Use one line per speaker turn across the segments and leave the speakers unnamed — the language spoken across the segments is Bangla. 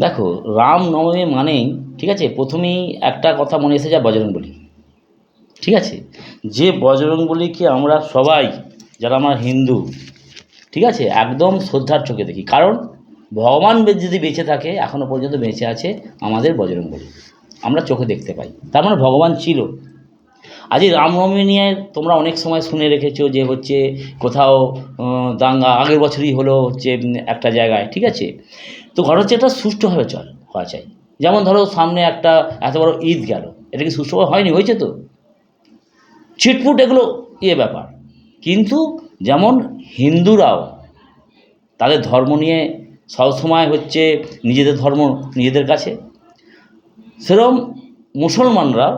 দেখো রামনবমী মানেই, ঠিক আছে, প্রথমেই একটা কথা মনে এসে যায় বজরংবলী। ঠিক আছে? যে বজরংবলীকে আমরা সবাই, যারা আমরা হিন্দু, ঠিক আছে, একদম শ্রদ্ধার চোখে দেখি। কারণ, ভগবান যদি বেঁচে থাকে এখনও পর্যন্ত বেঁচে আছে আমাদের বজরংবলী। আমরা চোখে দেখতে পাই। তার মানে ভগবান ছিল। আজ এই রামনবমী নিয়ে তোমরা অনেক সময় শুনে রেখেছো যে হচ্ছে, কোথাও দাঙ্গা আগের বছরই হলো হচ্ছে একটা জায়গায়, ঠিক আছে? তো ঘর হচ্ছে এটা সুষ্ঠুভাবে চল, হওয়া চাই। যেমন ধরো সামনে একটা এত বড় ঈদ গেল, এটা কি সুষ্ঠুভাবে হয়নি? হয়েছে তো? চিটপুট এগুলো ইয়ে ব্যাপার। কিন্তু যেমন হিন্দুরাও তাদের ধর্ম নিয়ে সবসময় হচ্ছে নিজেদের ধর্ম নিজেদের কাছে, সেরকম মুসলমানরা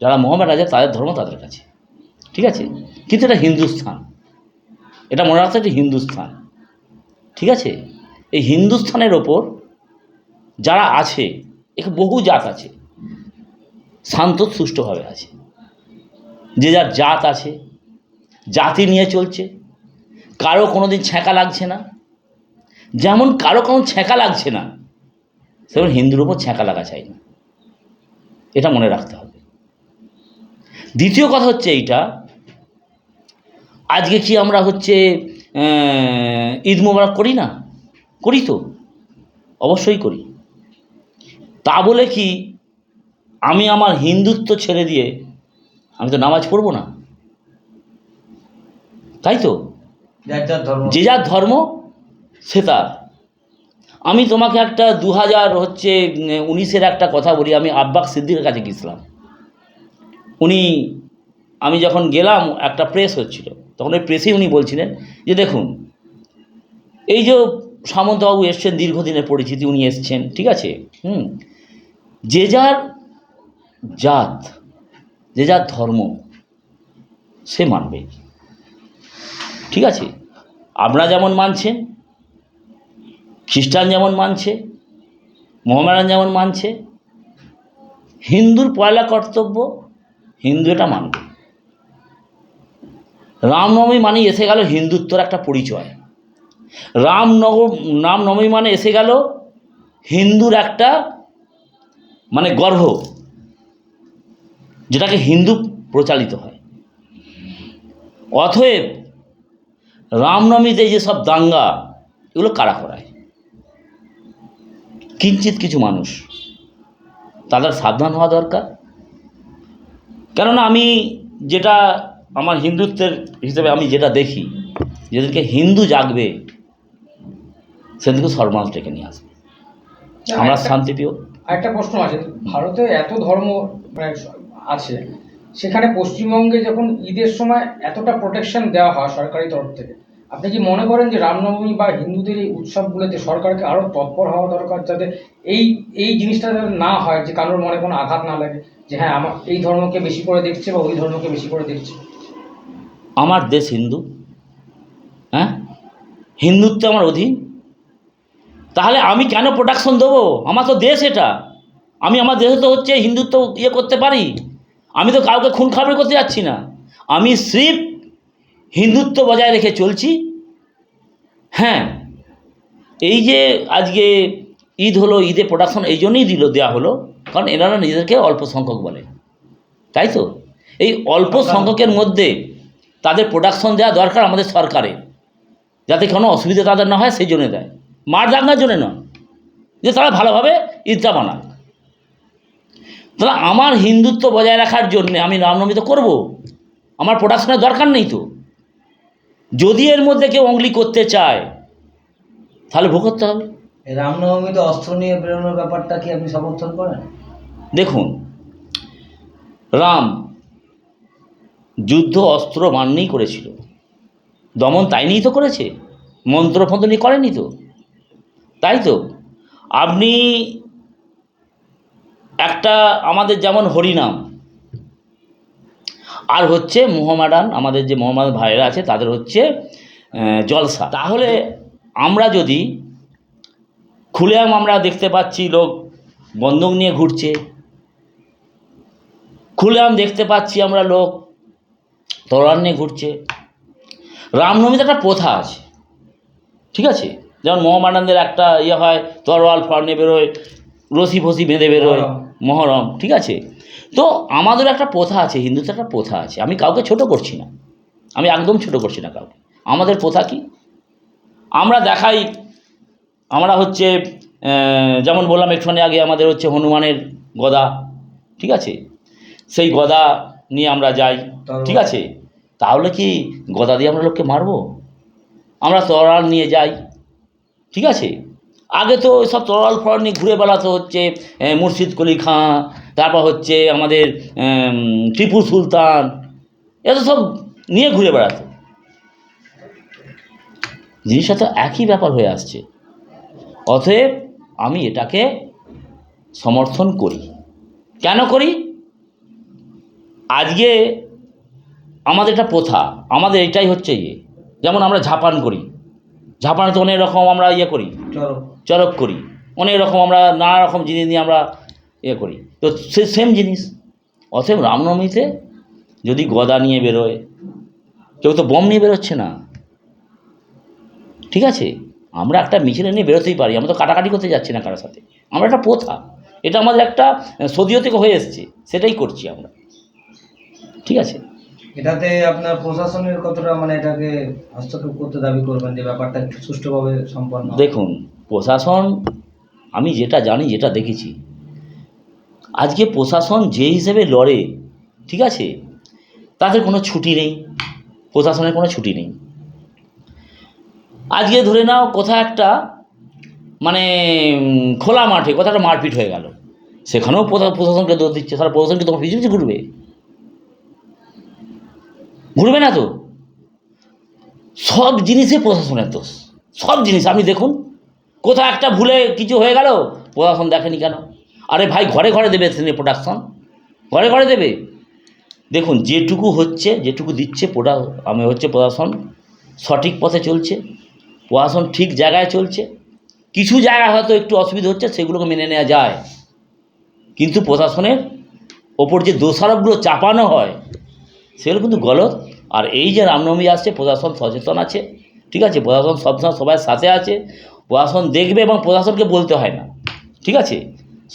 যারা মোহাম্মদ আছে তাদের ধর্ম তাদের কাছে। ঠিক আছে? কিন্তু এটা হিন্দুস্থান। এটা মনে রাখতে হিন্দুস্থান। ঠিক আছে? এই হিন্দুস্থানের ওপর যারা আছে এখানে বহু জাত আছে, শান্ত সুষ্ঠুভাবে আছে। যে যার জাত আছে, জাতি নিয়ে চলছে, কারও কোনো দিন ছ্যাঁকা লাগছে না। যেমন কারও কোনো ছ্যাঁকা লাগছে না সেমন হিন্দুর ওপর ছ্যাঁকা লাগা চাই না। এটা মনে রাখতে হবে। দ্বিতীয় কথা হচ্ছে এইটা, আজকে কি আমরা হচ্ছে ঈদ মোবারক করি না? করি তো অবশ্যই করি। তা বলে কি আমি আমার হিন্দুত্ব ছেড়ে দিয়ে আমি তো নামাজ পড়ব না? তাই তো? যে যার ধর্ম। সে তার। আমি তোমাকে একটা দু হাজার হচ্ছে উনিশের একটা কথা বলি আমি আব্বাক সিদ্দিকের কাছে গেছিলাম উনি আমি যখন গেলাম একটা প্রেস হচ্ছিল। তখন ওই প্রেসেই উনি বলছিলেন যে দেখুন এই যে সামন্তবাবু এসছেন, দীর্ঘদিনের পরিচিতি, উনি এসছেন, ঠিক আছে? হুম। যে যার জাত, যে যার ধর্ম, সে মানবে। ঠিক আছে? আপনারা যেমন মানছেন খ্রিস্টান যেমন মানছে মোহামেডান যেমন মানছে, হিন্দুর পয়লা কর্তব্য, হিন্দু এটা মানবে। রামনবমী মানে এসে গেল হিন্দুত্বর একটা পরিচয়। রামনব রামনবমী মানে এসে গেল হিন্দুর একটা মানে গর্ভ, যেটাকে হিন্দু প্রচালিত হয়। অতএব রামনবমীতে যে সব দাঙ্গা, এগুলো কারা করায়? কিঞ্চিত কিছু মানুষ। তাদের সাবধান হওয়া দরকার। কেননা আমি যেটা আমার হিন্দুত্বের হিসেবে আমি যেটা দেখি, যেদেরকে হিন্দু জাগবে সেদিনকে সর্বনাশ ডেকে নিয়ে আসবে। আমরা শান্তিপ্রিয়
আরেকটা প্রশ্ন আছে। ভারতে এত ধর্ম মানে আছে সেখানে পশ্চিমবঙ্গে যখন ঈদের সময় এতটা প্রোটেকশন দেওয়া হয় সরকারি তরফ থেকে আপনি কি মনে করেন যে রামনবমী বা হিন্দুদের এই উৎসবগুলোতে সরকারকে আরও তৎপর হওয়া দরকার যাতে এই এই জিনিসটা যাতে না হয় যে কারোর মনে কোনো আঘাত না লাগে যে হ্যাঁ আমার এই ধর্মকে বেশি করে দেখছে বা ওই ধর্মকে বেশি করে দেখছে?
আমার দেশ হিন্দু হ্যাঁ? হিন্দুত্ব আমার অধীন। তাহলে আমি কেন প্রোডাকশন দেবো? আমার তো দেশ এটা। আমি আমার দেশে তো হচ্ছে হিন্দুত্ব ইয়ে করতে পারি। আমি তো কাউকে খুন খাবার করতে যাচ্ছি না। আমি স্রিপ হিন্দুত্ব বজায় রেখে চলছি। হ্যাঁ এই যে আজকে ঈদ হলো ঈদে প্রোডাকশন এই জন্যই দিল দেওয়া হলো। কারণ এনারা নিজেদেরকে অল্প সংখ্যক বলে। তাই তো? এই অল্প সংখ্যকের মধ্যে তাদের প্রোডাকশন দেওয়া দরকার আমাদের সরকারের যাতে কোনো অসুবিধা তাদের না হয় সেই জন্য দেয়। মার দাঙ্গার জন্য নয় যে তারা ভালোভাবে ঈদটা বানাক তাহলে আমার হিন্দুত্ব বজায় রাখার জন্যে আমি রামনবমী তো করব? আমার প্রোডাকশনের দরকার নেই তো? যদি এর মধ্যে কেউ অঙ্গলি করতে চায় তাহলে ভোগ করতে হবে।
রামনবমীতে অস্ত্র নিয়ে বেরোনোর ব্যাপারটা কি আপনি সমর্থন করেন?
দেখুন রাম যুদ্ধ অস্ত্র মান করেছিল। দমন তাই নিয়েই তো করেছে। মন্ত্রফন্ত্র নিয়ে করেনি তো? তাই তো? আপনি একটা আমাদের যেমন হরিনাম, আর হচ্ছে মোহামেডান, আমাদের যে মোহাম্মদ ভাইয়েরা আছে, তাদের হচ্ছে জলসা। তাহলে আমরা যদি খুলেআম আমরা দেখতে পাচ্ছি লোক বন্দুক নিয়ে ঘুরছে, খুলেআম দেখতে পাচ্ছি আমরা লোক তলোয়ার নিয়ে ঘুরছে, রামনবমীতে একটা প্রথা আছে, ঠিক আছে? যেমন মোহামেডানদের একটা ইয়ে হয় তরোয়াল ফাড়নে বেরোয় রসি ফসি বেঁধে বেরোয়
মহরম।
ঠিক আছে? তো আমাদের একটা প্রথা আছে হিন্দুদের একটা প্রথা আছে। আমি কাউকে ছোট করছি না। আমি একদম ছোট করছি না কাউকে। আমাদের প্রথা কি? আমরা দেখাই আমরা হচ্ছে যেমন বললাম একটুখানি আগে আমাদের হচ্ছে হনুমানের গদা ঠিক আছে? সেই গদা নিয়ে আমরা যাই ঠিক আছে? তাহলে কি গদা দিয়ে আমরা লোককে মারবো? আমরা তরোয়াল নিয়ে যাই ঠিক আছে? আগে তো সব তরোয়াল ফরোয়াল নিয়ে ঘুরে বেড়াতো হচ্ছে মুর্শিদ কলি খাঁ, তারপর হচ্ছে আমাদের টিপু সুলতান এত সব নিয়ে ঘুরে বেড়াতো। জিনিসটা তো একই ব্যাপার হয়ে আসছে। অতএব আমি এটাকে সমর্থন করি। কেন করি? আজকে আমাদের একটা প্রথা, আমাদের এটাই হচ্ছে ইয়ে। যেমন আমরা ঝাপান করি। ঝাপানে তো অনেক রকম আমরা ইয়ে করি। চরক। করি। অনেক রকম আমরা নানা রকম জিনিস নিয়ে আমরা ইয়ে করি। তো সে সেম জিনিস। অতএব রামনবমীতে যদি গদা নিয়ে বেরোয় কেউ তো বম নিয়ে বেরোচ্ছে না। ঠিক আছে? আমরা একটা মিছিলে নিয়ে বেরোতেই পারি। আমরা তো কাটাকাটি করতে যাচ্ছি না কারোর সাথে। আমরা একটা প্রথা। এটা আমাদের একটা সদীয় থেকে হয়ে এসছে। সেটাই করছি আমরা। ঠিক আছে?
এটাতে আপনার প্রশাসনের কতটা মানে এটাকে হস্তক্ষেপ করতে দাবি করবেন যে ব্যাপারটা সুষ্ঠুভাবে সম্পন্ন
দেখুন, প্রশাসন, আমি যেটা জানি, যেটা দেখেছি, আজকে প্রশাসন যে হিসেবে লড়ে, ঠিক আছে, তাদের কোনো ছুটি নেই, প্রশাসনের কোনো ছুটি নেই। আজকে ধরে নাও কোথাও একটা মানে খোলা মাঠে কোথাও একটা মারপিট হয়ে গেল, সেখানেও প্রশা- প্রশাসনকে দোষ দিচ্ছে তারা প্রশাসনকে তোমার পিছু পিছু ঘুরবে? ঘুরবে না তো। সব জিনিসে প্রশাসনের দোষ। সব জিনিস। আপনি দেখুন, কোথাও একটা ভুলে কিছু হয়ে গেল, প্রশাসন দেখেনি কেন? আরে ভাই, ঘরে ঘরে দেবে প্রোডাকশন ঘরে ঘরে দেবে। দেখুন, যেটুকু হচ্ছে, যেটুকু দিচ্ছে প্রোডা আমি হচ্ছে প্রশাসন, সঠিক পথে চলছে। প্রশাসন ঠিক জায়গায় চলছে। কিছু জায়গায় হয়তো একটু অসুবিধা হচ্ছে, সেগুলোকে মেনে নেওয়া যায়। কিন্তু প্রশাসনের ওপর যে দোষারোপগুলো চাপানো হয় সেগুলো কিন্তু গলত। আর এই যে রামনবমী আসছে, প্রশাসন সচেতন আছে, ঠিক আছে? প্রশাসন সবসময় সবার সাথে আছে। প্রশাসন দেখবে এবং প্রশাসনকে বলতে হয় না, ঠিক আছে?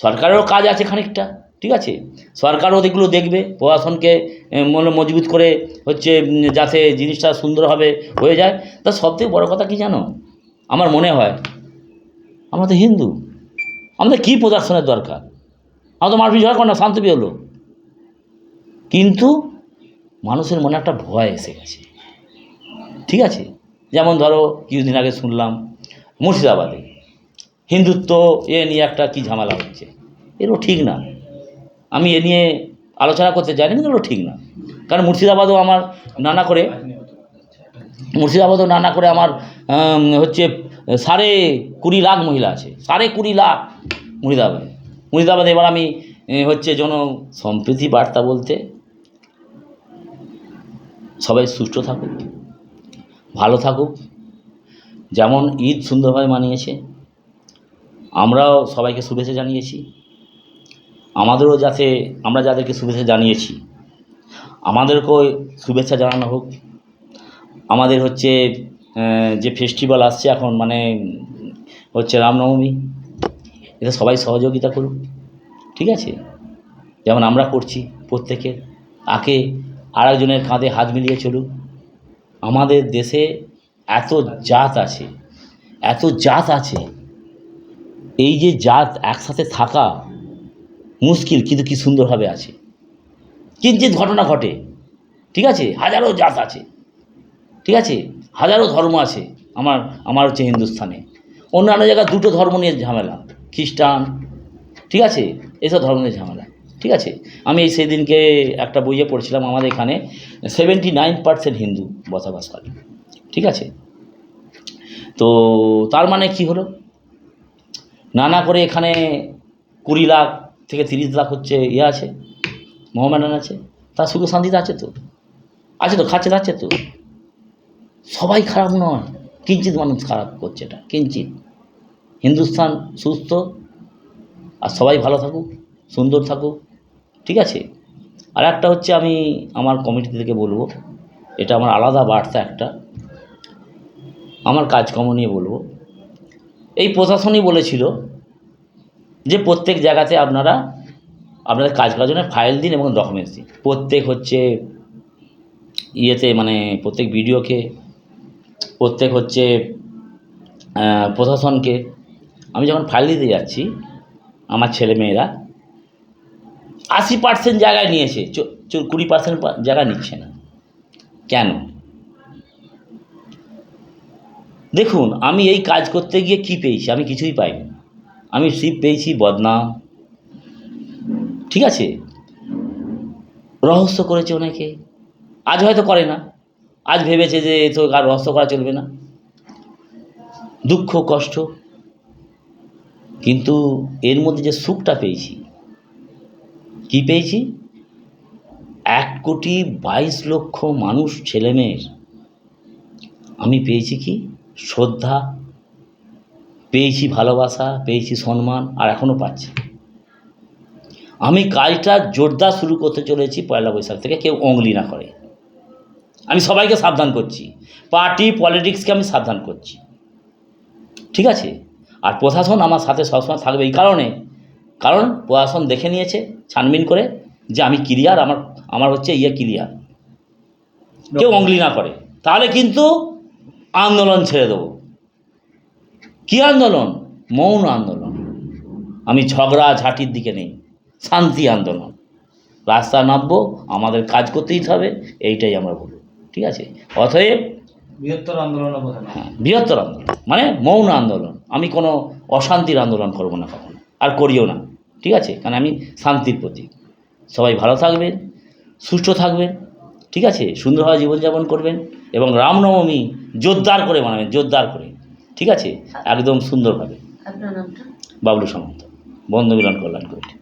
সরকারেরও কাজ আছে খানিকটা, ঠিক আছে? সরকারও এগুলো দেখবে, প্রশাসনকে মনে মজবুত করে হচ্ছে যাতে জিনিসটা সুন্দরভাবে হয়ে যায়। তা সবথেকে বড় কথা কি জানো? আমার মনে হয়, আমরা তো হিন্দু, আমাদের কী প্রদর্শনের দরকার? আমরা তো মারপিট ঝগড়া করি না, শান্তি হলো কিন্তু মানুষের মনে একটা ভয় এসে গেছে। ঠিক আছে? যেমন ধরো, কিছুদিন আগে শুনলাম, মুর্শিদাবাদে হিন্দুত্ব এ নিয়ে একটা কি ঝামেলা হচ্ছে। এগুলো ঠিক না। আমি এ নিয়ে আলোচনা করতে চাই না কিন্তু এগুলো ঠিক না। কারণ মুর্শিদাবাদও আমার নানা করে, মুর্শিদাবাদও নানা করে আমার হচ্ছে সাড়ে কুড়ি লাখ মহিলা আছে। সাড়ে কুড়ি লাখ মুর্শিদাবাদে। মুর্শিদাবাদে এবার আমি হচ্ছে জন সম্প্রীতি বার্তা বলতে সবাই সুস্থ থাকুক, ভালো থাকুক। যেমন ঈদ সুন্দরভাবে মানিয়েছে, আমরাও সবাইকে শুভেচ্ছা জানিয়েছি। আমাদেরও যাতে, আমরা যাদেরকে শুভেচ্ছা জানিয়েছি, আমাদেরকেও শুভেচ্ছা জানানো হোক। আমাদের হচ্ছে যে ফেস্টিভ্যাল আসছে এখন মানে হচ্ছে রামনবমী, এতে সবাই সহযোগিতা করুক, ঠিক আছে? যেমন আমরা করছি প্রত্যেকে আকে আরেকজনের কাঁধে হাত মিলিয়ে চলুক। আমাদের দেশে এত জাত আছে, এত জাত আছে। এই যে জাত একসাথে থাকা মুশকিল, কিন্তু কি সুন্দরভাবে আছে। কিঞ্চিত ঘটনা ঘটে, ঠিক আছে? হাজারো জাত আছে, ঠিক আছে? হাজারো ধর্ম আছে আমার আমার হচ্ছে হিন্দুস্থানে। অন্যান্য জায়গায় দুটো ধর্ম নিয়ে ঝামেলা, খ্রিস্টান, ঠিক আছে? এসব ধর্ম নিয়ে ঝামেলা। ঠিক আছে? আমি এই সেদিনকে একটা বইয়ে পড়ছিলাম আমাদের এখানে, সেভেন্টি নাইন পার্সেন্ট হিন্দু বসবাস করে। ঠিক আছে? তো তার মানে কি হলো? নানা করে এখানে কুড়ি লাখ থেকে তিরিশ লাখ হচ্ছে ইয়ে আছে, মোহামেডান আছে, তার সুখ শান্তিতে আছে তো? আছে তো, খাচ্ছে যাচ্ছে তো? সবাই খারাপ নয়, কিঞ্চিত মানুষ খারাপ করছে এটা, কিঞ্চিত। হিন্দুস্তান সুস্থ, আর সবাই ভালো থাকুক, সুন্দর থাকুক ঠিক আছে? আর একটা হচ্ছে আমি আমার কমিটি থেকে বলব, এটা আমার আলাদা বার্তা একটা, আমার কাজকর্ম নিয়ে বলব। এই প্রশাসনই বলেছিল যে প্রত্যেক জায়গাতে আপনারা, আপনাদের কাজ করার জন্য ফাইল দিন এবং ডকুমেন্টস দিন। প্রত্যেক হচ্ছে ইয়েতে মানে প্রত্যেক ভিডিওকে, প্রত্যেক হচ্ছে প্রশাসনকে, আমি যখন ফাইল দিতে যাচ্ছি, আমার ছেলে মেয়েরা আশি পার্সেন্ট জায়গায় নিয়েছে কুড়ি পার্সেন্ট জায়গা নিচ্ছে না। কেন? দেখুন, আমি এই কাজ করতে গিয়ে কি পেয়েছি? আমি কিছুই পাইনি। আমি শিব পেয়েছি, বদনাম। ঠিক আছে? রহস্য করেছে অনেকে। আজ হয়তো করে না। আজ ভেবেছে যে তো আর রহস্য করা চলবে না। দুঃখ, কষ্ট। কিন্তু এর মধ্যে যে সুখটা পেয়েছি কি পেয়েছি? এক কোটি বাইশ লক্ষ মানুষ ছেলেমেয়ের। আমি পেয়েছি কি? শ্রদ্ধা, পেয়েছি ভালোবাসা, পেয়েছি সম্মান, আর এখনও পাচ্ছি। আমি কাজটা জোরদার শুরু করতে চলেছি পয়লা বৈশাখ থেকে, কেউ অঙ্গলি না করে। আমি সবাইকে সাবধান করছি। পার্টি, পলিটিক্সকে আমি সাবধান করছি। ঠিক আছে? আর প্রশাসন আমার সাথে সবসময় থাকবে এই কারণে কারণ প্রশাসন দেখে নিয়েছে ছানবিন করে যে আমি ক্লিয়ার আমার আমার হচ্ছে ইয়ে ক্লিয়ার কেউ অঙ্গলি না করে। তাহলে কিন্তু আন্দোলন ছেড়ে দেবো। কী আন্দোলন? মৌন আন্দোলন। আমি ঝগড়া ঝাঁটির দিকে নেই। শান্তি আন্দোলন। রাস্তা নামবো আমাদের কাজ করতেই হবে এইটাই আমরা বলব ঠিক আছে? অতএব
বৃহত্তর আন্দোলনের কথা না।
হ্যাঁ বৃহত্তর আন্দোলন। মানে মৌন আন্দোলন। আমি কোনো অশান্তির আন্দোলন করব না কখনো। আর করিও না ঠিক আছে? কারণ আমি শান্তির প্রতীক। সবাই ভালো থাকবেন সুস্থ থাকবেন ঠিক আছে? সুন্দরভাবে জীবনযাপন করবেন এবং রামনবমী জোরদার করে মানাবেন জোরদার করে ঠিক আছে? একদম সুন্দরভাবে। বাবলু সামন্ত বন্ধু মিলন কল্যাণ কমিটি।